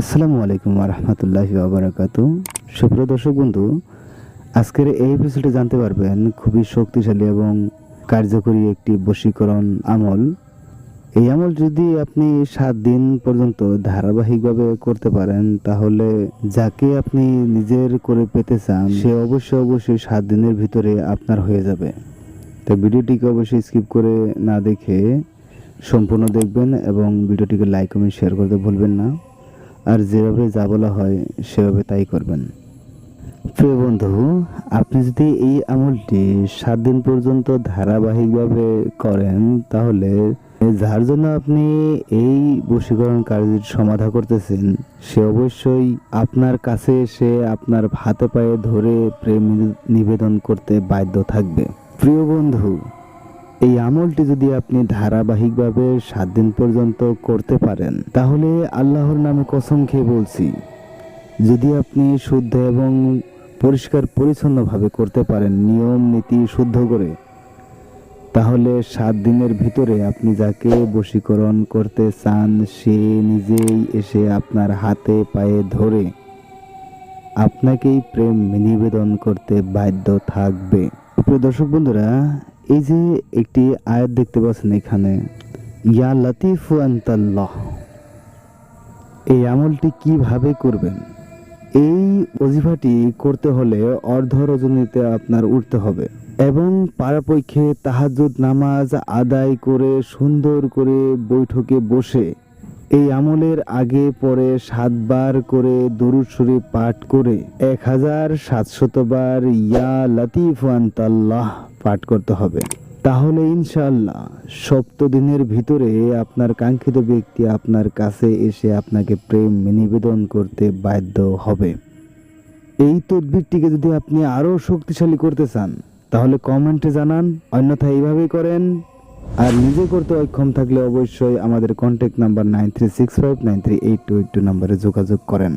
আসসালামু আলাইকুম রহমতুল্লাহ বাবরাকাতু সুপ্রিয় দর্শক বন্ধু, আজকের এই এপিসোডে জানতে পারবেন, খুবই শক্তিশালী এবং কার্যকরী একটি বশীকরণ আমল। এই আমল যদি আপনি সাত দিন পর্যন্ত ধারাবাহিকভাবে করতে পারেন, তাহলে যাকে আপনি নিজের করে পেতে চান, সে অবশ্যই অবশ্যই সাত দিনের ভিতরে আপনার হয়ে যাবে। তো ভিডিওটিকে অবশ্যই স্কিপ করে না দেখে সম্পূর্ণ দেখবেন এবং ভিডিওটিকে লাইক কমেন্ট শেয়ার করতে ভুলবেন না। আর যেভাবে যা বলা হয়, সেভাবে তাই করবেন। প্রিয় বন্ধু, আপনি যদি এই আমলটি সাত দিন পর্যন্ত ধারাবাহিকভাবে করেন, তাহলে যার জন্য আপনি এই বশীকরণ কার্যের সমাধা করতেছেন, সে অবশ্যই আপনার কাছে এসে আপনার হাতে পায়ে ধরে প্রেম নিবেদন করতে বাধ্য থাকবে। প্রিয় বন্ধু এই আমলটি যদি আপনি ধারাবাহিকভাবে সাত দিন পর্যন্ত করতে পারেন, তাহলে আল্লাহর নামে কসম খেয়ে বলছি, যদি আপনি শুদ্ধ এবং পরিষ্কার পরিচ্ছন্নভাবে করতে পারেন, নিয়ম, নীতি শুদ্ধ করে, তাহলে সাত দিনের ভিতরে আপনি যাকে বশীকরণ করতে চান, সে নিজেই এসে আপনার হাতে পায়ে ধরে আপনাকেই প্রেম নিবেদন করতে বাধ্য থাকবে। প্রিয় দর্শক বন্ধুরা এই যে একটি আয়াত দেখতে পাচ্ছেন এখানে, ইয়া লাতিফু আন্তাল্লাহ এই আমলটি কীভাবে করবেন? এই অজিফাটি করতে হলে অর্ধ রজনীতে আপনার উঠতে হবে এবং পারাপক্ষে তাহাজুদ নামাজ আদায় করে সুন্দর করে বৈঠকে বসে এই আমলের আগে পরে সাতবার করে দরুদ পাঠ করে এক হাজার সাতশতবার ইয়া লাতিফ আন্তাল্লাহ পাঠ করতে হবে। তাহলে ইনশাআল্লাহ সপ্ত দিনের ভিতরে আপনার কাঙ্ক্ষিত ব্যক্তি আপনার কাছে এসে আপনাকে প্রেম নিবেদন করতে বাধ্য হবে। এই তদবিরটিকে যদি আপনি আরও শক্তিশালী করতে চান, তাহলে কমেন্টে জানান। অন্যথা এইভাবেই করেন। আর নিজে করতে অক্ষম থাকলে অবশ্যই আমাদের contact number nine three six five nine three eight two eight two নাম্বারে যোগাযোগ করেন।